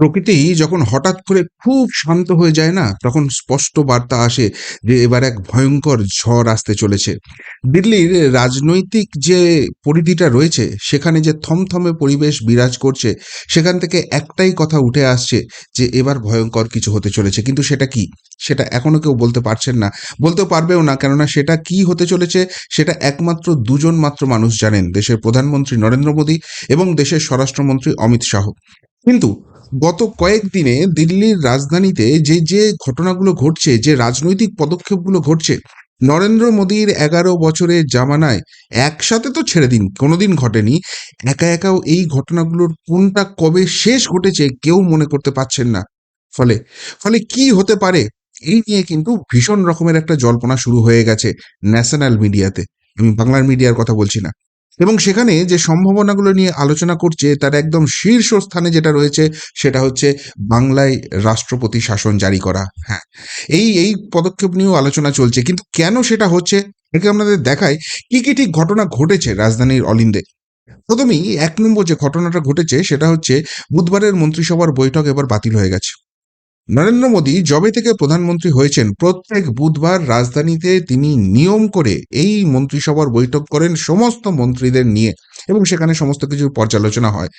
প্রকৃতি যখন হঠাৎ করে খুব শান্ত হয়ে যায় না, তখন স্পষ্ট বার্তা আসে যে এবার এক ভয়ঙ্কর ঝড় আসতে চলেছে। দিল্লির রাজনৈতিক যে পরিধিটা রয়েছে, সেখানে যে থমথমে পরিবেশ বিরাজ করছে, সেখান থেকে একটাই কথা উঠে আসছে যে এবার ভয়ঙ্কর কিছু হতে চলেছে। কিন্তু সেটা কি? সেটা এখনও কেউ বলতে পারছেন না। বলতেও পারবেও না, কেননা সেটা কি হতে চলেছে, সেটা একমাত্র দুজন মাত্র মানুষ জানেন, দেশের প্রধানমন্ত্রী নরেন্দ্র মোদী এবং দেশের স্বরাষ্ট্রমন্ত্রী অমিত শাহ। কিন্তু গত কয়েকদিনে দিল্লির রাজধানীতে যে যে ঘটনাগুলো ঘটছে, যে রাজনৈতিক পদক্ষেপগুলো ঘটছে, নরেন্দ্র মোদীর এগারো বছরের জামানায় একসাথে তো ছেড়ে দিন, কোনোদিন ঘটেনি। একা একাও এই ঘটনাগুলোর কোনটা কবে শেষ ঘটেছে কেউ মনে করতে পারছেন না। ফলে ফলে কি হতে পারে, এই নিয়ে কিন্তু ভীষণ রকমের একটা জল্পনা শুরু হয়ে গেছে ন্যাশনাল মিডিয়াতে। আমি বাংলার মিডিয়ার কথা বলছি না। এবং সেখানে যে সম্ভাবনাগুলো নিয়ে আলোচনা করছে, তার একদম শীর্ষস্থানে যেটা রয়েছে, সেটা হচ্ছে বাংলায় রাষ্ট্রপতি শাসন জারি করা। হ্যাঁ এই এই পদক্ষেপ নিয়েও আলোচনা চলছে। কিন্তু কেন সেটা হচ্ছে? একে আপনাদের দেখায় কি কি ঠিক ঘটনা ঘটেছে রাজধানীর অলিন্দে? প্রথমেই এক নম্বর যে ঘটনাটা ঘটেছে, সেটা হচ্ছে বুধবারের মন্ত্রিসভার বৈঠক এবার বাতিল হয়ে গেছে। নরেন্দ্র মোদী জবে থেকে প্রধানমন্ত্রী হয়েছেন প্রত্যেক বুধবার রাজধানীতে তিনি নিয়ম করে এই মন্ত্রিসভার বৈঠক করেন সমস্ত মন্ত্রীদের নিয়ে এবং সেখানে সমস্ত কিছু পর্যালোচনা হয়।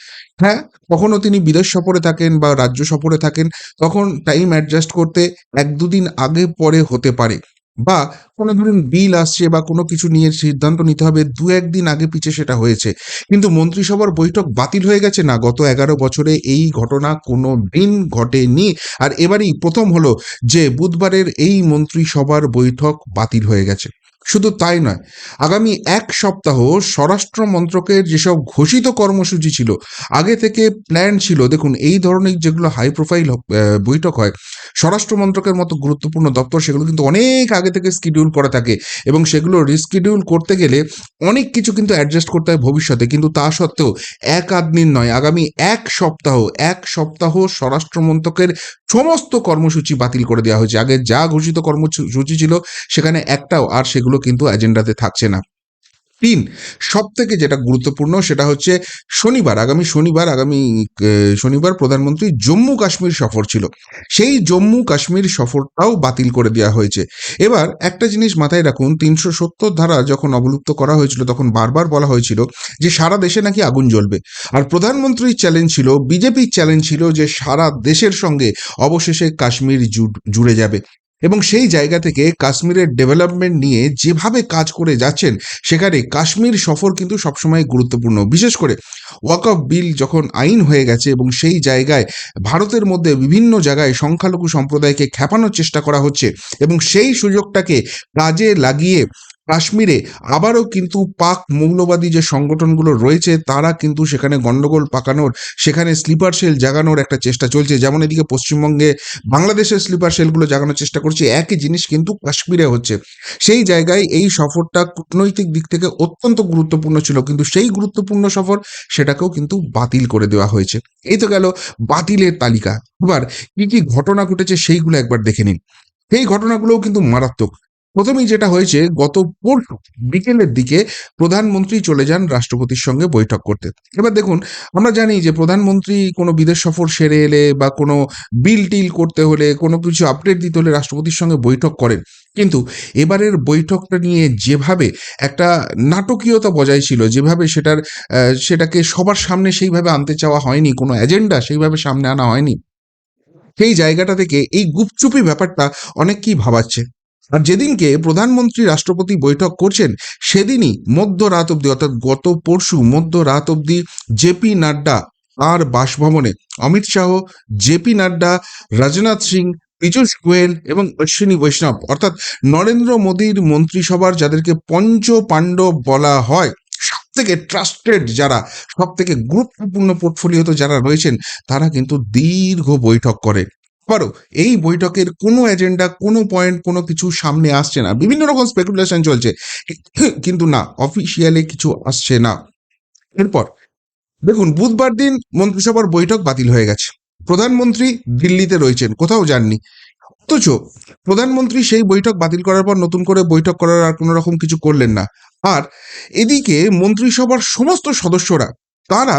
হ্যাঁ কখনো তিনি বিদেশ সফরে থাকেন বা রাজ্য সফরে থাকেন, তখন টাইম অ্যাডজাস্ট করতে এক দুদিন আগে পরে হতে পারে। বা কোনো ধরুন বিল আসছে বা কোনো কিছু নিয়ে সিদ্ধান্ত নিতে হবে, দু একদিন আগে পিছিয়ে সেটা হয়েছে। কিন্তু মন্ত্রিসভার বৈঠক বাতিল হয়ে গেছে না? গত এগারো বছরে এই ঘটনা কোনো দিন ঘটেনি। আর এবারই প্রথম হলো যে বুধবারের এই মন্ত্রিসভার বৈঠক বাতিল হয়ে গেছে। শুধু তাই নয়, আগামী এক সপ্তাহ স্বরাষ্ট্র মন্ত্রকের যেসব ঘোষিত কর্মসূচি ছিল, আগে থেকে প্ল্যান ছিল, দেখুন, এই ধরনের যেগুলো হাই প্রোফাইল বৈঠক হয়, স্বরাষ্ট্র মন্ত্রকের মতো গুরুত্বপূর্ণ দপ্তর, সেগুলো কিন্তু অনেক আগে থেকে শিডিউল করা থাকে এবং সেগুলো রিস্কিডিউল করতে গেলে অনেক কিছু কিন্তু অ্যাডজাস্ট করতে হয় ভবিষ্যতে, কিন্তু তা সত্ত্বেও এক আধ দিন নয়, আগামী এক সপ্তাহ এক সপ্তাহ স্বরাষ্ট্র মন্ত্রকের সমস্ত কর্মসূচি বাতিল করে দেওয়া হয়েছে। আগে যা ঘোষিত কর্মসূচি ছিল, সেখানে একটাও আর সেগুলো কিন্তু এজেন্ডাতে থাকছে না। তিন। সব থেকে যেটা গুরুত্বপূর্ণ সেটা হচ্ছে শনিবার, আগামী শনিবার আগামী শনিবার প্রধানমন্ত্রী জম্মু কাশ্মীর সফর ছিল। সেই জম্মু কাশ্মীর সফরটাও বাতিল করে দেওয়া হয়েছে। এবার একটা জিনিস মাথায় রাখুন, তিনশো সত্তর ধারা যখন অবলুপ্ত করা হয়েছিল তখন বারবার বলা হয়েছিল যে সারা দেশে নাকি আগুন জ্বলবে। আর প্রধানমন্ত্রীর চ্যালেঞ্জ ছিল, বিজেপির চ্যালেঞ্জ ছিল যে সারা দেশের সঙ্গে অবশেষে কাশ্মীর জুড়ে যাবে। এবং সেই জায়গা থেকে কাশ্মীরের ডেভেলপমেন্ট নিয়ে যেভাবে কাজ করে যাচ্ছেন, সেখানে কাশ্মীর সফর কিন্তু সবসময় গুরুত্বপূর্ণ। বিশেষ করে ওয়াক অফ বিল যখন আইন হয়ে গেছে এবং সেই জায়গায় ভারতের মধ্যে বিভিন্ন জায়গায় সংখ্যালঘু সম্প্রদায়কে খেপানোর চেষ্টা করা হচ্ছে এবং সেই সুযোগটাকে কাজে লাগিয়ে কাশ্মীরে আবারও কিন্তু পাক মৌলবাদী যে সংগঠনগুলো রয়েছে, তারা কিন্তু সেখানে গন্ডগোল পাকানোর, সেখানে স্লিপার সেল জাগানোর একটা চেষ্টা চলছে। যেমন এদিকে পশ্চিমবঙ্গে বাংলাদেশের স্লিপার সেলগুলো জাগানোর চেষ্টা করছে, একই জিনিস কিন্তু কাশ্মীরে হচ্ছে। সেই জায়গায় এই সফরটা কূটনৈতিক দিক থেকে অত্যন্ত গুরুত্বপূর্ণ ছিল, কিন্তু সেই গুরুত্বপূর্ণ সফর সেটাকেও কিন্তু বাতিল করে দেওয়া হয়েছে। এই তো গেল বাতিলের তালিকা। এবার কি কি ঘটনা ঘটেছে সেইগুলো একবার দেখে নিন। সেই ঘটনাগুলোও কিন্তু মারাত্মক। প্রথমেই যেটা হয়েছে, গত পরশু বিকেলের দিকে প্রধানমন্ত্রী চলে যান রাষ্ট্রপতির সঙ্গে বৈঠক করতে। এবার দেখুন, আমরা জানি যে প্রধানমন্ত্রী কোনো বিদেশ সফর সেরে এলে বা কোনো বিল টিল করতে হলে, কোনো কিছু আপডেট দিতে হলে রাষ্ট্রপতির সঙ্গে বৈঠক করেন। কিন্তু এবারের বৈঠকটা নিয়ে যেভাবে একটা নাটকীয়তা বজায় ছিল, যেভাবে সেটার সেটাকে সবার সামনে সেইভাবে আনতে চাওয়া হয়নি, কোনো এজেন্ডা সেইভাবে সামনে আনা হয়নি, সেই জায়গাটা থেকে এই গুপচুপি ব্যাপারটা অনেককেই ভাবাচ্ছে। আর যেদিনকে প্রধানমন্ত্রী রাষ্ট্রপতি বৈঠক করছেন, সেদিনই মধ্যরাত অবধি, অর্থাৎ গত পরশু মধ্যরাত অবধি জেপি নাড্ডা আর বাসভবনে অমিত শাহ জেপি নাড্ডা, রাজনাথ সিং, পীযূষ গোয়েল এবং অশ্বিনী বৈষ্ণব, অর্থাৎ নরেন্দ্র মোদীর মন্ত্রিসভার যাদেরকে পঞ্চ পাণ্ডব বলা হয় সব থেকে ট্রাস্টেড যারা সব থেকে গুরুত্বপূর্ণ পোর্টফোলিওতে যারা রয়েছেন, তারা কিন্তু দীর্ঘ বৈঠক করে আবারও এই বৈঠকের কোনো এজেন্ডা কোনো পয়েন্ট কোনো কিছু সামনে আসছে না। বিভিন্ন রকম স্পেকুলেশন চলছে। কিন্তু না অফিসিয়ালি কিছু আসছে না। এরপর, দেখুন, বুধবার দিন মন্ত্রিসভার বৈঠক বাতিল হয়ে গেছে। প্রধানমন্ত্রী দিল্লিতে রয়েছেন, কোথাও যাননি। অথচ প্রধানমন্ত্রী সেই বৈঠক বাতিল করার পর নতুন করে বৈঠক করার আর কোনো রকম কিছু করলেন না। আর এদিকে মন্ত্রিসভার সমস্ত সদস্যরা তারা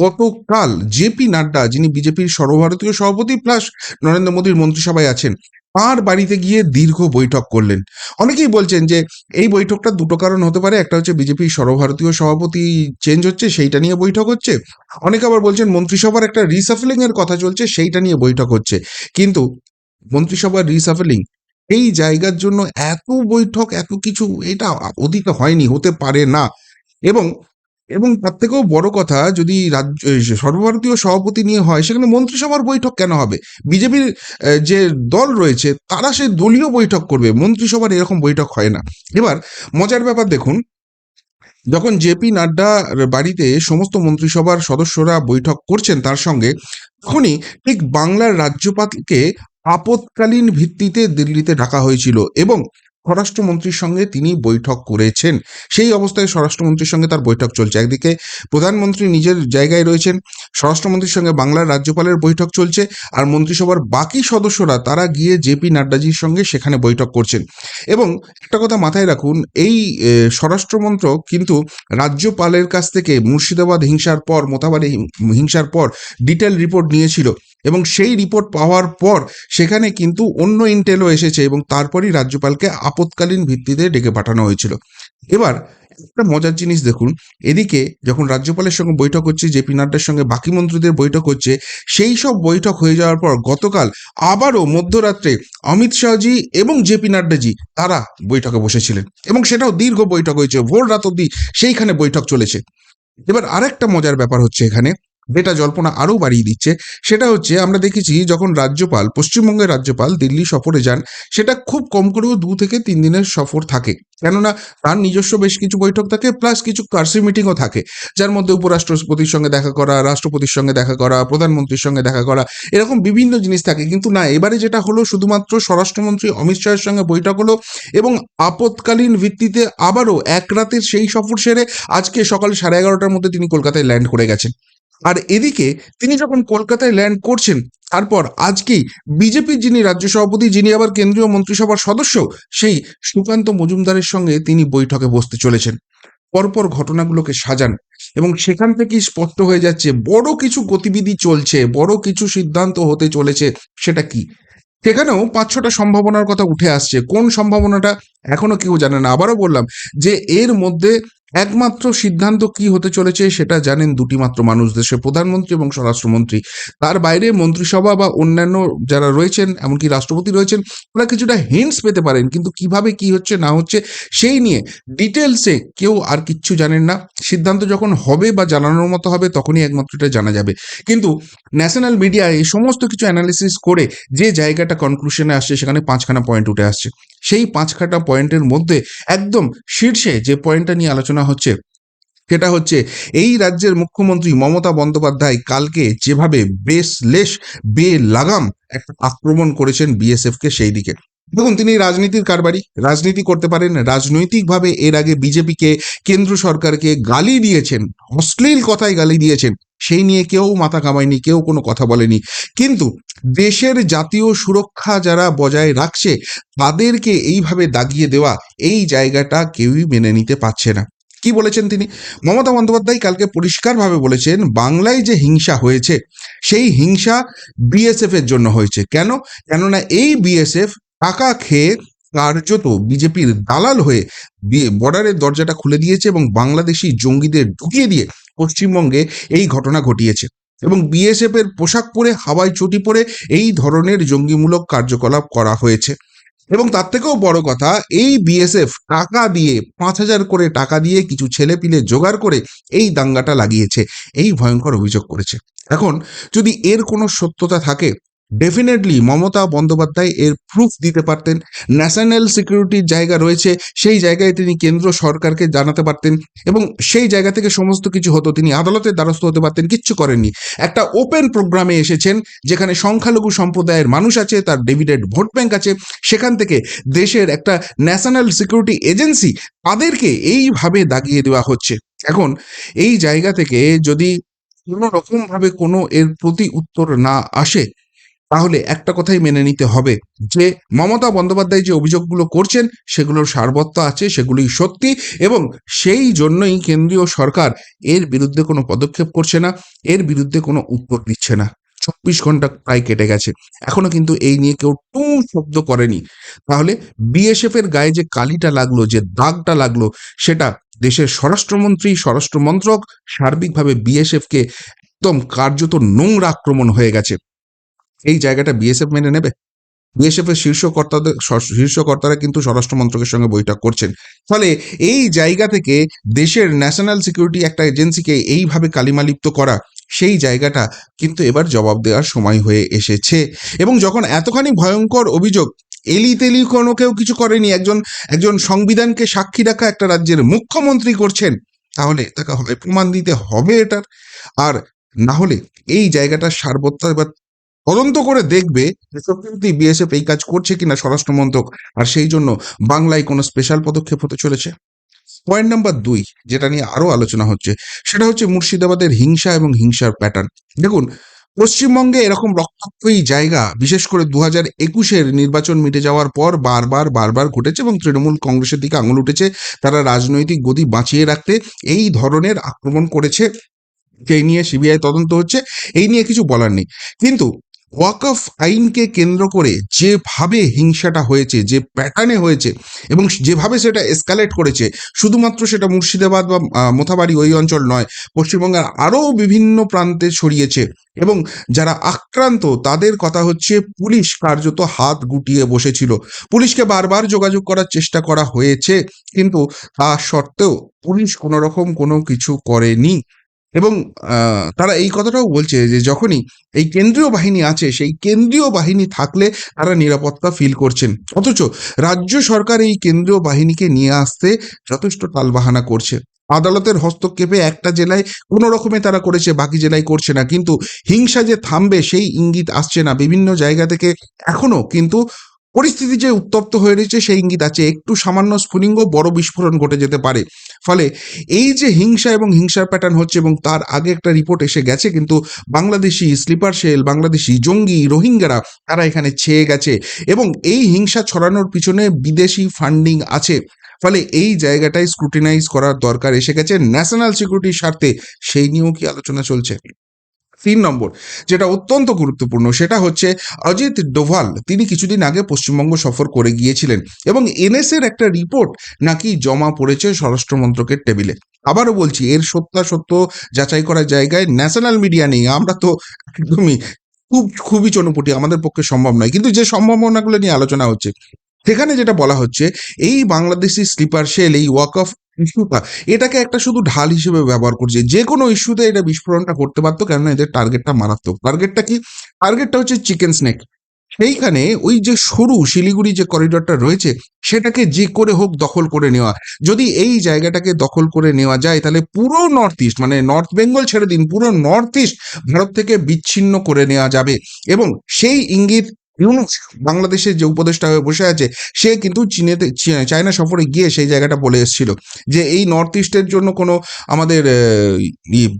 গতকাল জেপি নাড্ডা, যিনি বিজেপির সর্বভারতীয় সভাপতি প্লাস নরেন্দ্র মোদীর মন্ত্রিসভায় আছেন, তার বাড়িতে গিয়ে দীর্ঘ বৈঠক করলেন। অনেকেই বলছেন যে এই বৈঠকটা দুটো কারণ হতে পারে। একটা হচ্ছে বিজেপির সর্বভারতীয় সভাপতি চেঞ্জ হচ্ছে, সেইটা নিয়ে বৈঠক হচ্ছে। অনেকে আবার বলছেন মন্ত্রিসভার একটা রিসাফেলিং এর কথা চলছে, সেইটা নিয়ে বৈঠক হচ্ছে। কিন্তু মন্ত্রিসভার রিসাফেলিং এই জায়গার জন্য এত বৈঠক, এত কিছু, এটা অতীতে হয়নি, হতে পারে না। এবং এবং তার থেকেও বড় কথা, যদি রাজ্য সর্বভারতীয় সভাপতি নিয়ে হয়, সেখানে মন্ত্রিসভার বৈঠক কেন হবে? বিজেপির যে দল রয়েছে, তারা সে দলীয় বৈঠক করবে। মন্ত্রিসভার এরকম বৈঠক হয় না। এবার, মজার ব্যাপার দেখুন, যখন জেপি নাড্ডার বাড়িতে সমস্ত মন্ত্রিসভার সদস্যরা বৈঠক করছেন তার সঙ্গে, তখনই ঠিক বাংলার রাজ্যপালকে আপৎকালীন ভিত্তিতে দিল্লিতে ডাকা হয়েছিল এবং স্বরাষ্ট্রমন্ত্রীর সঙ্গে তিনি বৈঠক করেছেন। সেই অবস্থায় স্বরাষ্ট্রমন্ত্রীর সঙ্গে তার বৈঠক চলছে। একদিকে প্রধানমন্ত্রী নিজের জায়গায় রয়েছেন, স্বরাষ্ট্রমন্ত্রীর সঙ্গে বাংলার রাজ্যপালের বৈঠক চলছে, আর মন্ত্রিসভার বাকি সদস্যরা তারা গিয়ে জেপি নাড্ডাজির সঙ্গে সেখানে বৈঠক করছেন। এবং একটা কথা মাথায় রাখুন, এই স্বরাষ্ট্রমন্ত্রক কিন্তু রাজ্যপালের কাছ থেকে মুর্শিদাবাদ হিংসার পর, মোতাবাড়ি হিংসার পর ডিটেল রিপোর্ট নিয়েছিল। এবং সেই রিপোর্ট পাওয়ার পর সেখানে কিন্তু অন্য ইন্টেলও এসেছে এবং তারপরই রাজ্যপালকে আপৎকালীন ভিত্তিতে ডেকে পাঠানো হয়েছিল। এবার একটা মজার জিনিস দেখুন, এদিকে যখন রাজ্যপালের সঙ্গে বৈঠক হচ্ছে জেপি নাড্ডার সঙ্গে বাকি মন্ত্রীদের বৈঠক হচ্ছে, সেই সব বৈঠক হয়ে যাওয়ার পর গতকাল আবারও মধ্যরাত্রে অমিত শাহজি এবং জেপি নাড্ডাজি তারা বৈঠকে বসেছিলেন এবং সেটাও দীর্ঘ বৈঠক হয়েছে, ভোর রাত অব্দি সেইখানে বৈঠক চলেছে। এবার আরেকটা মজার ব্যাপার হচ্ছে এখানে যেটা জল্পনা আরও বাড়িয়ে দিচ্ছে। সেটা হচ্ছে আমরা দেখেছি যখন রাজ্যপাল, পশ্চিমবঙ্গের রাজ্যপাল দিল্লি সফরে যান, সেটা খুব কম করেও দু থেকে তিন দিনের সফর থাকে। কেননা তার নিজস্ব বেশ কিছু বৈঠক থাকে প্লাস কিছু কার্সি মিটিংও থাকে। যার মধ্যে উপরাষ্ট্রপতির সঙ্গে দেখা করা, রাষ্ট্রপতির সঙ্গে দেখা করা, প্রধানমন্ত্রীর সঙ্গে দেখা করা, এরকম বিভিন্ন জিনিস থাকে। কিন্তু না, এবারে যেটা হলো, শুধুমাত্র স্বরাষ্ট্রমন্ত্রী অমিত শাহের সঙ্গে বৈঠক হলো এবং আপৎকালীন ভিত্তিতে আবারও এক রাতের সেই সফর সেরে আজকে সকাল সাড়ে এগারোটার মধ্যে তিনি কলকাতায় ল্যান্ড করে গেছেন। আর এদিকে তিনি যখন কলকাতায় ল্যান্ড করছেন, তারপর আজকেই বিজেপির যিনি রাজ্য সভাপতি, যিনি আবার কেন্দ্রীয় মন্ত্রিসভার সদস্য, সেই সুকান্ত মজুমদারের সঙ্গে তিনি বৈঠকে বসতে চলেছেন। পরপর ঘটনাগুলোকে সাজান এবং সেখান থেকেই স্পষ্ট হয়ে যাচ্ছে, বড় কিছু গতিবিধি চলছে, বড় কিছু সিদ্ধান্ত হতে চলেছে, সেটা কি? সেখানেও পাঁচ ছটা সম্ভাবনার কথা উঠে আসছে। কোন সম্ভাবনাটা? এখনও কেউ জানে না। আবারও বললাম যে এর মধ্যে একমাত্র সিদ্ধান্ত কি হতে চলেছে সেটা জানেন দুটি মাত্র মানুষ, দেশের প্রধানমন্ত্রী এবং স্বরাষ্ট্রমন্ত্রী। তার বাইরে মন্ত্রিসভা বা অন্যান্য যারা রয়েছেন, এমনকি রাষ্ট্রপতি রয়েছেন, ওরা কিছুটা হিন্টস পেতে পারেন, কিন্তু কীভাবে কি হচ্ছে, না হচ্ছে, সেই নিয়ে ডিটেলসে কেউ আর কিচ্ছু জানেন না। সিদ্ধান্ত যখন হবে বা জানানোর মতো হবে, তখনই একমাত্র এটা জানা যাবে। কিন্তু ন্যাশনাল মিডিয়া এই সমস্ত কিছু অ্যানালিসিস করে যে জায়গাটা কনক্লুশনে আসছে, সেখানে পাঁচখানা পয়েন্ট উঠে আসছে। সেই পাঁচখাটা পয়েন্টের মধ্যে একদম শীর্ষে যে পয়েন্টটা নিয়ে আলোচনা হচ্ছে, সেটা হচ্ছে এই রাজ্যের মুখ্যমন্ত্রী মমতা বন্দ্যোপাধ্যায় কালকে যেভাবে বেশ লেশ বে লাগাম একটা আক্রমণ করেছেন বিএসএফকে সেই দিকে। দেখুন, তিনি রাজনীতির কারবারি। রাজনীতি করতে পারেন, রাজনৈতিকভাবে এর আগে বিজেপিকে কেন্দ্র সরকারকে গালি দিয়েছেন, অশ্লীল কথায় গালি দিয়েছেন, সেই নিয়ে কেউ মাথা কামায়নি, কেউ কোনো কথা বলেনি। কিন্তু দেশের জাতীয় সুরক্ষা যারা বজায় রাখছে, তাদেরকে এইভাবে দাগিয়ে দেওয়া এই জায়গাটা কেউই মেনে নিতে পারছে না। কি বলেছেন তিনি? মমতা বন্দ্যোপাধ্যায় কালকে পরিষ্কারভাবে বলেছেন, বাংলায় যে হিংসা হয়েছে, সেই হিংসা বিএসএফ এর জন্য হয়েছে। কেন? কেননা এই বিএসএফ টাকা খেয়ে কার্যত বিজেপির দালাল হয়ে বর্ডারের দরজাটা খুলে দিয়েছে এবং বাংলাদেশি জঙ্গিদের ঢুকিয়ে দিয়ে পশ্চিমবঙ্গে এই ঘটনা ঘটিয়েছে। এবং বিএসএফ এর পোশাক পরে, হাওয়ায় চটি পরে এই ধরনের জঙ্গিমূলক কার্যকলাপ করা হয়েছে। এবং তার থেকেও বড় কথা, এই বিএসএফ টাকা দিয়ে, পাঁচ হাজার করে টাকা দিয়ে কিছু ছেলে পিলে জোগাড় করে এই দাঙ্গাটা লাগিয়েছে, এই ভয়ঙ্কর অভিযোগ করেছে। এখন যদি এর কোনো সত্যতা থাকে ডেফিনেটলি মমতা বন্দ্যোপাধ্যায় এর প্রুফ দিতে পারতেন। ন্যাশনাল সিকিউরিটির জায়গা রয়েছে, সেই জায়গায় তিনি কেন্দ্র সরকারকে জানাতে পারতেন এবং সেই জায়গা থেকে সমস্ত কিছু হতো। তিনি আদালতের দ্বারস্থ হতে পারতেন, কিচ্ছু করেননি। একটা ওপেন প্রোগ্রামে এসেছেন, যেখানে সংখ্যালঘু সম্প্রদায়ের মানুষ আছে, তার ডেভিডেড ভোট ব্যাংক আছে। সেখান থেকে দেশের একটা ন্যাশনাল সিকিউরিটি এজেন্সি তাদেরকে এইভাবে দাগিয়ে দেওয়া হচ্ছে। এখন, এই জায়গা থেকে যদি কোনো রকমভাবে কোনো এর প্রতি উত্তর না আসে তাহলে একটা কথাই মেনে নিতে হবে যে মমতা বন্দ্যোপাধ্যায় যে অভিযোগগুলো করছেন, সেগুলোর সারবত্ত আছে, সেগুলোই সত্যি এবং সেই জন্যই কেন্দ্রীয় সরকার এর বিরুদ্ধে কোনো পদক্ষেপ করছে না, এর বিরুদ্ধে কোনো উত্তর দিচ্ছে না। চব্বিশ ঘণ্টা প্রায় কেটে গেছে। এখনও কিন্তু এই নিয়ে কেউ টু শব্দ করেনি। তাহলে বিএসএফ এর গায়ে যে কালিটা লাগল, যে দাগটা লাগল, সেটা দেশের স্বরাষ্ট্রমন্ত্রী স্বরাষ্ট্র মন্ত্রক সার্বিকভাবে বিএসএফ কে একদম কার্যত নোংরা আক্রমণ হয়ে গেছে। এই জায়গাটা বিএসএফ মেনে নেবে? বিএসএফ এর শীর্ষ কর্তাদের শীর্ষ কর্তারা কিন্তু স্বরাষ্ট্র মন্ত্রকের সঙ্গে বৈঠক করছেন। ফলে এই জায়গা থেকে দেশের ন্যাশনাল সিকিউরিটি একটা এজেন্সিকে এইভাবে কালিমালিপ্ত করা, সেই জায়গাটা কিন্তু এবার জবাব দেওয়ার সময় হয়ে এসেছে। এবং যখন এতখানি ভয়ঙ্কর অভিযোগ এলি তেলি কোনো কেউ কিছু করেনি, একজন একজন সংবিধানকে সাক্ষী রাখা একটা রাজ্যের মুখ্যমন্ত্রী করছেন, তাহলে তাকে হবে, প্রমাণ দিতে হবে এটার। আর না হলে এই জায়গাটা সারবত্য এবার তদন্ত করে দেখবে সত্যি বিএসএফ এই কাজ করছে কিনা স্বরাষ্ট্রমন্ত্রক আর সেই জন্য বাংলায় কোনো স্পেশাল পদক্ষেপ হতে চলেছে। পয়েন্ট নাম্বার দুই, যেটা নিয়ে আরও আলোচনা হচ্ছে, সেটা হচ্ছে মুর্শিদাবাদের হিংসা এবং হিংসার প্যাটার্ন দেখুন, পশ্চিমবঙ্গে এরকম রক্তাক্তই জায়গা, বিশেষ করে দু হাজার একুশের নির্বাচন মিটে যাওয়ার পর বারবার বারবার ঘটেছে এবং তৃণমূল কংগ্রেসের দিকে আঙুল উঠেছে তারা রাজনৈতিক গতি বাঁচিয়ে রাখতে। এই ধরনের আক্রমণ করেছে এই নিয়ে সিবিআই তদন্ত হচ্ছে, এই নিয়ে কিছু বলার নেই। কিন্তু ওয়াকফ আইনকে কেন্দ্র করে যেভাবে হিংসাটা হয়েছে, যে প্যাটার্নে হয়েছে এবং যেভাবে সেটা এসকালেট করেছে, শুধুমাত্র সেটা মুর্শিদাবাদ বা মোথাবাড়ি ওই অঞ্চল নয়, পশ্চিমবঙ্গের আরও বিভিন্ন প্রান্তে ছড়িয়েছে এবং যারা আক্রান্ত তাদের কথা হচ্ছে পুলিশ কার্যত হাত গুটিয়ে বসেছিল। পুলিশকে বারবার যোগাযোগ করার চেষ্টা করা হয়েছে, কিন্তু তা সত্ত্বেও পুলিশ কোনো রকম কোনো কিছু করেনি। এবং তারা এই কথাটাও বলছে যে যখনই এই কেন্দ্রীয় বাহিনী আছে, সেই কেন্দ্রীয় বাহিনী থাকলে তারা নিরাপত্তা ফিল করছেন। অথচ রাজ্য সরকার এই কেন্দ্রীয় বাহিনীকে নিয়ে আসতে যথেষ্ট টালবাহানা করছে। আদালতের হস্তক্ষেপে একটা জেলায় কোনো রকমে তারা করেছে, বাকি জেলায় করছে না। কিন্তু হিংসা যে থামবে, সেই ইঙ্গিত আসছে না। বিভিন্ন জায়গা থেকে এখনও কিন্তু পরিস্থিতি যে উত্তপ্ত হয়ে রয়েছে সেই ইঙ্গিত আছে, একটু সামান্য স্ফুলিঙ্গ বড় বিস্ফোরণ ঘটে যেতে পারে। ফলে এই যে হিংসা এবং হিংসার প্যাটার্ন হচ্ছে এবং তার আগে একটা রিপোর্ট এসে গেছে, কিন্তু বাংলাদেশি স্লিপার সেল বাংলাদেশি জঙ্গি, রোহিঙ্গারা, তারা এখানে ছেয়ে গেছে এবং এই হিংসা ছড়ানোর পিছনে বিদেশি ফান্ডিং আছে। ফলে এই জায়গাটায় স্ক্রুটিনাইজ করার দরকার এসে গেছে। ন্যাশনাল সিকিউরিটির স্বার্থে সেই নিয়েও কি আলোচনা চলছে? তিন নম্বর, যেটা অত্যন্ত গুরুত্বপূর্ণ, সেটা হচ্ছে অজিত ডোভাল, তিনি কিছুদিন আগে পশ্চিমবঙ্গ সফর করে গিয়েছিলেন এবং এনএসএর একটা রিপোর্ট নাকি জমা পড়েছে স্বরাষ্ট্র মন্ত্রকের টেবিলে। আবারও বলছি, এর সত্যাসত্য যাচাই করার জায়গায় ন্যাশনাল মিডিয়া নেই, আমরা তো একদমই খুব, খুবই চনুপটি আমাদের পক্ষে সম্ভব নয়। কিন্তু যে সম্ভাবনাগুলো নিয়ে আলোচনা হচ্ছে, সেখানে যেটা বলা হচ্ছে, এই বাংলাদেশি স্লিপার সেল এই ওয়াক অফ ইস্যুটা এটাকে একটা শুধু ঢাল হিসেবে ব্যবহার করছে। যে কোনো ইস্যুতে এটা বিস্ফোরণটা করতে পারতো, কেননা এদের টার্গেটটা মারাত্মক। টার্গেটটা কি? টার্গেটটা হচ্ছে চিকেন স্নেক সেইখানে ওই যে সরু শিলিগুড়ি যে করিডরটা রয়েছে, সেটাকে যে করে হোক দখল করে নেওয়া। যদি এই জায়গাটাকে দখল করে নেওয়া যায়, তাহলে পুরো নর্থ ইস্ট মানে নর্থ বেঙ্গল ছেড়ে দিন, পুরো নর্থ ইস্ট ভারত থেকে বিচ্ছিন্ন করে নেওয়া যাবে। এবং সেই ইঙ্গিত ইউনুস বাংলাদেশের যে উপদেষ্টা হয়ে বসে আছে, সে কিন্তু চীনেতে চায়না সফরে গিয়ে সেই জায়গাটা বলে এসেছিল যে এই নর্থ ইস্টের জন্য কোনো আমাদের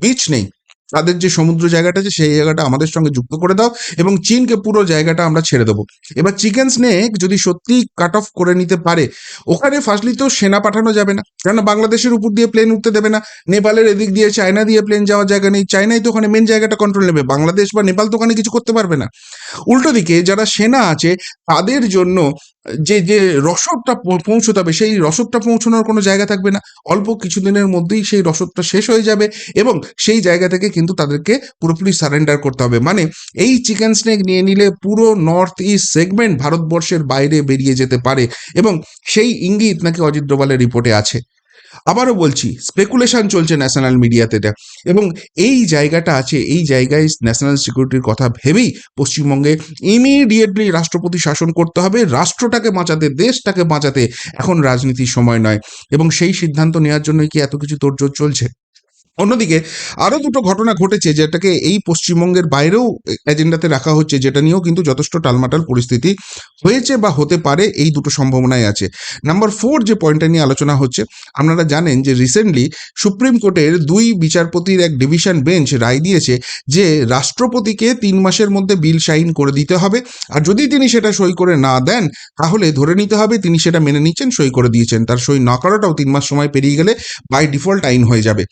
বিচ নেই। তাদের যে সমুদ্র জায়গাটা আছে, সেই জায়গাটা আমাদের সঙ্গে যুক্ত করে দাও এবং চীনকে পুরো জায়গাটা আমরা ছেড়ে দেবো। এবার চিকেন স্নেক যদি সত্যি কাট অফ করে নিতে পারে, ওখানে ফার্স্টলি তো সেনা পাঠানো যাবে না কেন বাংলাদেশের উপর দিয়ে প্লেন উঠতে দেবে না, নেপালের এদিক দিয়ে চায়না দিয়ে প্লেন যাওয়ার জায়গা নেই, চায়নাই তো ওখানে মেন জায়গাটা কন্ট্রোল নেবে, বাংলাদেশ বা নেপাল তো ওখানে কিছু করতে পারবে না। উল্টো দিকে যারা সেনা আছে, তাদের জন্য যে যে রসদটা পৌঁছতে হবে, সেই রসদটা পৌঁছানোর কোনো জায়গা থাকবে না। অল্প কিছুদিনের মধ্যেই সেই রসদটা শেষ হয়ে যাবে এবং সেই জায়গা থেকে কিন্তু তাদেরকে পুরোপুরি সারেন্ডার করতে হবে। মানে এই চিকেন স্নেক নিয়ে নিলে পুরো নর্থ ইস্ট সেগমেন্ট ভারতবর্ষের বাইরে বেরিয়ে যেতে পারে এবং সেই ইঙ্গিত নাকি অজিত ডোভালের রিপোর্টে আছে। আবারও বলছি স্পেকুলেশন চলছে ন্যাশনাল মিডিয়াতে এটা এবং এই জায়গাটা আছে, এই জায়গায় ন্যাশনাল সিকিউরিটির কথা ভেবেই পশ্চিমবঙ্গে ইমিডিয়েটলি রাষ্ট্রপতি শাসন করতে হবে। রাষ্ট্রটাকে বাঁচাতে, দেশটাকে বাঁচাতে এখন রাজনীতির সময় নয়। এবং সেই সিদ্ধান্ত নেওয়ার জন্যই কি এত কিছু তোড়জোড় চলছে? অন্যদিকে আরও দুটো ঘটনা ঘটেছে যেটাকে এই পশ্চিমবঙ্গের বাইরেও এজেন্ডাতে রাখা হচ্ছে, যেটা নিয়েও কিন্তু যথেষ্ট টালমাটাল পরিস্থিতি হয়েছে বা হতে পারে এই দুটো সম্ভাবনাই আছে। নাম্বার ফোর যে পয়েন্টটা নিয়ে আলোচনা হচ্ছে, আপনারা জানেন যে রিসেন্টলি সুপ্রিম কোর্টের দুই বিচারপতির এক ডিভিশন বেঞ্চ রায় দিয়েছে যে রাষ্ট্রপতিকে তিন মাসের মধ্যে বিল সাইন করে দিতে হবে। আর যদি তিনি সেটা সই করে না দেন, তাহলে ধরে নিতে হবে তিনি সেটা মেনে নিচ্ছেন, সই করে দিয়েছেন। তার সই না করাটাও তিন মাস সময় পেরিয়ে গেলে বাই ডিফল্ট আইন হয়ে যাবে।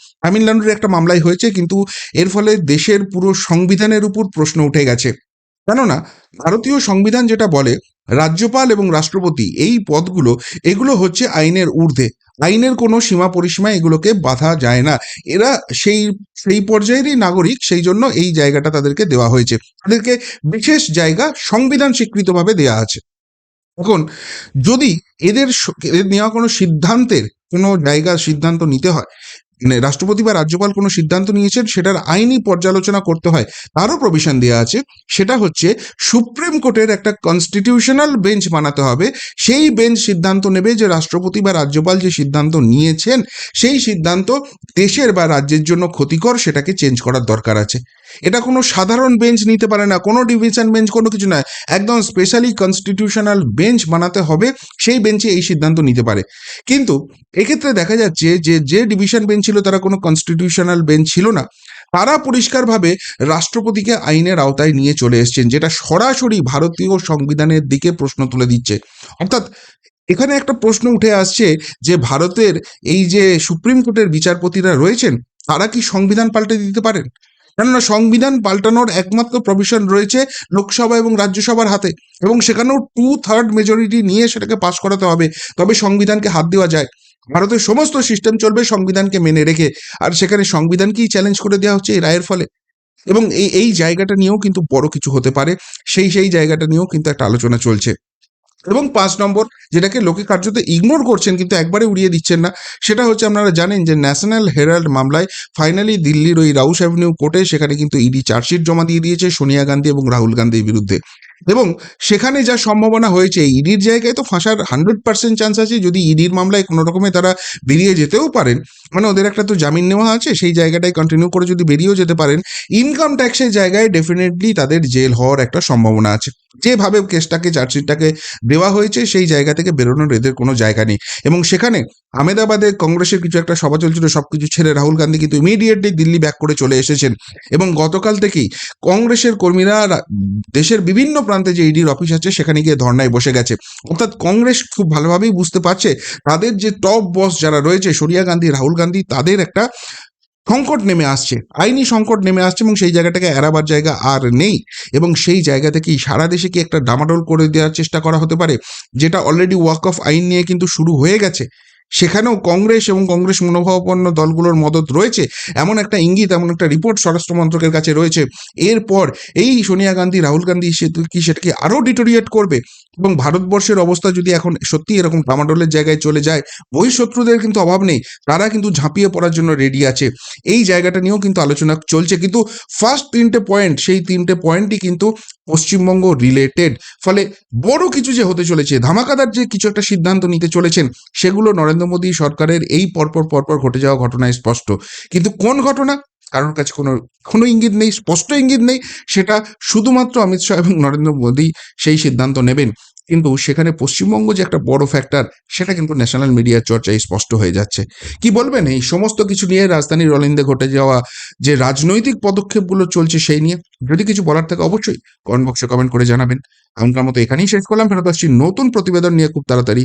তামিলনাড়ুর একটা মামলায় হয়েছে, কিন্তু এর ফলে দেশের পুরো সংবিধানের উপর প্রশ্ন উঠে গেছে। কেননা, ভারতীয় সংবিধান যেটা বলে, রাজ্যপাল এবং রাষ্ট্রপতি এই পদগুলো, এগুলো হচ্ছে আইনের ঊর্ধ্বে। আইনের কোনো সীমা পরিসীমা এগুলোকে বাধা যায় না। এরা সেই সেই পর্যায়েরই নাগরিক, সেই জন্য এই জায়গাটা তাদেরকে দেওয়া হয়েছে। তাদেরকে বিশেষ জায়গা সংবিধান স্বীকৃতভাবে দেওয়া আছে। এখন, যদি এদের নেওয়া কোনো সিদ্ধান্তের কোনো জায়গা সিদ্ধান্ত নিতে হয় রাষ্ট্রপতি বা রাজ্যপাল কোনো সিদ্ধান্ত নিয়েছেন, সেটার আইনি পর্যালোচনা করতে হয়। তারও প্রভিশন দেওয়া আছে। সেটা হচ্ছে, সুপ্রিম কোর্টের একটা কনস্টিটিউশনাল বেঞ্চ বানাতে হবে। সেই বেঞ্চ সিদ্ধান্ত নেবে যে রাষ্ট্রপতি বা রাজ্যপাল যে সিদ্ধান্ত নিয়েছেন, সেই সিদ্ধান্ত দেশের বা রাজ্যের জন্য ক্ষতিকর, সেটাকে চেঞ্জ করার দরকার আছে। এটা কোনো সাধারণ বেঞ্চ নিতে পারে না, কোনো ডিভিশন বেঞ্চ কোনো কিছু নয়। একদম স্পেশালি কনস্টিটিউশনাল বেঞ্চ বানাতে হবে, সেই বেঞ্চে এই সিদ্ধান্ত নিতে পারে। কিন্তু এক্ষেত্রে দেখা যাচ্ছে যে যে ডিভিশন বেঞ্চ ছিল, তারা কোনো কনস্টিটিউশনাল বেঞ্চ ছিল না। তারা পরিষ্কারভাবে রাষ্ট্রপতিকে আইনের আওতায় নিয়ে চলে এসেছেন, যেটা সরাসরি ভারতীয় সংবিধানের দিকে প্রশ্ন তুলে দিচ্ছে। অর্থাৎ এখানে একটা প্রশ্ন উঠে আসছে যে, ভারতের এই যে সুপ্রিম কোর্টের বিচারপতিরা রয়েছেন, তারা কি সংবিধান পাল্টে দিতে পারেন? কেননা সংবিধান পাল্টানোর একমাত্র প্রভিশন রয়েছে লোকসভা এবং রাজ্যসভার হাতে, এবং সেখানেও টু থার্ড মেজরিটি নিয়ে সেটাকে পাশ করাতে হবে। তবে সংবিধানকে হাত দেওয়া যায়। ভারতের সমস্ত সিস্টেম চলবে সংবিধানকে মেনে রেখে। আর সেখানে সংবিধানকেই চ্যালেঞ্জ করে দেওয়া হচ্ছে এই রায়ের ফলে। এবং এই এই জায়গাটা নিয়েও কিন্তু বড় কিছু হতে পারে। সেই সেই জায়গাটা নিয়েও কিন্তু একটা আলোচনা চলছে। এবং পাঁচ নম্বর, যেটাকে লোকে কার্যত ইগনোর করছেন কিন্তু একবারে উড়িয়ে দিচ্ছেন না, সেটা হচ্ছে আপনারা জানেন যে ন্যাশনাল হেরাল্ড মামলায় ফাইনালি দিল্লির ওই রাউস অ্যাভিনিউ কোর্টে সেখানে কিন্তু ইডি চার্জশিট জমা দিয়ে দিয়েছে সোনিয়া গান্ধী এবং রাহুল গান্ধীর বিরুদ্ধে। এবং সেখানে যা সম্ভাবনা হয়েছে, ইডির জায়গায় তো ফাঁসার হান্ড্রেড পার্সেন্ট চান্স আছে, যদি ইডির মামলায় কোনো রকমে তারা বেরিয়ে যেতেও পারেন। মানে ওদের একটা তো জামিন নেওয়া আছে, সেই জায়গাটায় কন্টিনিউ করে যদি বেরিয়েও যেতে পারেন ইনকাম ট্যাক্সের জায়গায় ডেফিনেটলি তাদের জেল হওয়ার একটা সম্ভাবনা আছে। যেভাবে কেসটাকে চার্জশিটটাকে দেওয়া হয়েছে, সেই জায়গা থেকে বেরোনোর এদের কোনো জায়গা নেই। এবং সেখানে আমেদাবাদে কংগ্রেসের কিছু একটা সভা চলছিল সব কিছু ছেড়ে রাহুল গান্ধী কিন্তু ইমিডিয়েটলি দিল্লি ব্যাক করে চলে এসেছেন। এবং গতকাল থেকেই কংগ্রেসের কর্মীরা, দেশের বিভিন্ন প্রান্তে যে ইডির অফিস আছে, সেখানে গিয়ে ধর্নায় বসে গেছে। অর্থাৎ কংগ্রেস খুব ভালোভাবেই বুঝতে পারছে, তাদের যে টপ বস যারা রয়েছে, সোনিয়া গান্ধী, রাহুল গান্ধী, তাদের একটা সংকট নেমে আসছে। আইনি সংকট নেমে আসছে এবং সেই জায়গাটাকে এড়াবার জায়গা আর নেই। এবং সেই জায়গা থেকেই সারা দেশে কি একটা ডামাডোল করে দেওয়ার চেষ্টা করা হতে পারে, যেটা অলরেডি ওয়াক অফ আইন নিয়ে কিন্তু শুরু হয়ে গেছে। সেখানেও কংগ্রেস এবং কংগ্রেস মনোভাবাপন্ন দলগুলোর মদত রয়েছে। এমন একটা ইঙ্গিত, এমন একটা রিপোর্ট স্বরাষ্ট্র মন্ত্রকের কাছে রয়েছে। এরপর এই সোনিয়া গান্ধী, রাহুল গান্ধী সে কি সেটাকে আরও ডিটোরিয়েট করবে? এবং ভারতবর্ষের অবস্থা যদি এখন সত্যি এরকম ডামাডোলের জায়গায় চলে যায়, বহিঃশত্রুদের কিন্তু অভাব নেই। তারা কিন্তু ঝাঁপিয়ে পড়ার জন্য রেডি আছে। এই জায়গাটা নিয়েও কিন্তু আলোচনা চলছে। কিন্তু ফার্স্ট তিনটে পয়েন্ট সেই তিনটে পয়েন্টই কিন্তু পশ্চিমবঙ্গ রিলেটেড ফলে বড় কিছু যে হতে চলেছে, ধামাকাদার যে কিছু একটা সিদ্ধান্ত নিতে চলেছেন, সেগুলো নরেন্দ্র মোদী সরকারের এই পরপর পরপর ঘটে যাওয়া ঘটনায় স্পষ্ট। কিন্তু কোন ঘটনা? কারোর কাছে কোনো কোনো ইঙ্গিত নেই, স্পষ্ট ইঙ্গিত নেই, সেটা শুধুমাত্র অমিত শাহ এবং নরেন্দ্র মোদী সেই সিদ্ধান্ত নেবেন। কিন্তু সেখানে পশ্চিমবঙ্গ যে একটা বড় ফ্যাক্টর সেটা কিন্তু ন্যাশনাল মিডিয়ার চর্চায় স্পষ্ট হয়ে যাচ্ছে। কি বলবেন? এই সমস্ত কিছু নিয়ে রাজধানীর অলিন্দে ঘটে যাওয়া যে রাজনৈতিক পদক্ষেপগুলো চলছে সেই নিয়ে, যদি কিছু বলার থাকে অবশ্যই কমেন্ট বক্সে কমেন্ট করে জানাবেন। এমনকার মতো এখানেই শেষ করলাম। ফেরত আসছি নতুন প্রতিবেদন নিয়ে খুব তাড়াতাড়ি।